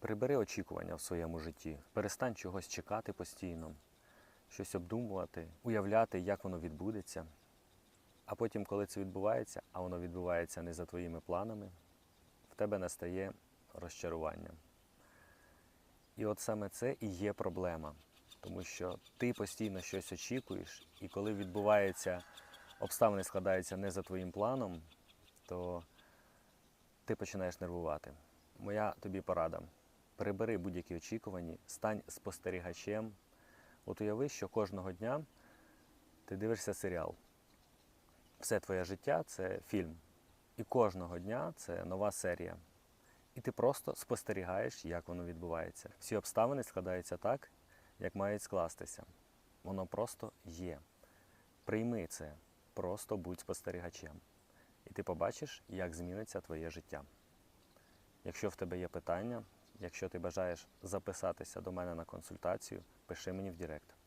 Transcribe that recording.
Прибери очікування в своєму житті. Перестань чогось чекати постійно, щось обдумувати, уявляти, як воно відбудеться. А потім, коли це відбувається, а воно відбувається не за твоїми планами, в тебе настає розчарування. І от саме це і є проблема, тому що ти постійно щось очікуєш, і коли відбувається, обставини складаються не за твоїм планом, то ти починаєш нервувати. Моя тобі порада. Прибери будь-які очікування, стань спостерігачем. От уяви, що кожного дня ти дивишся серіал. Все твоє життя це фільм. І кожного дня це нова серія. І ти просто спостерігаєш, як воно відбувається. Всі обставини складаються так, як мають скластися. Воно просто є. Прийми це, просто будь спостерігачем. І ти побачиш, як зміниться твоє життя. Якщо в тебе є питання, якщо ти бажаєш записатися до мене на консультацію, пиши мені в Директ.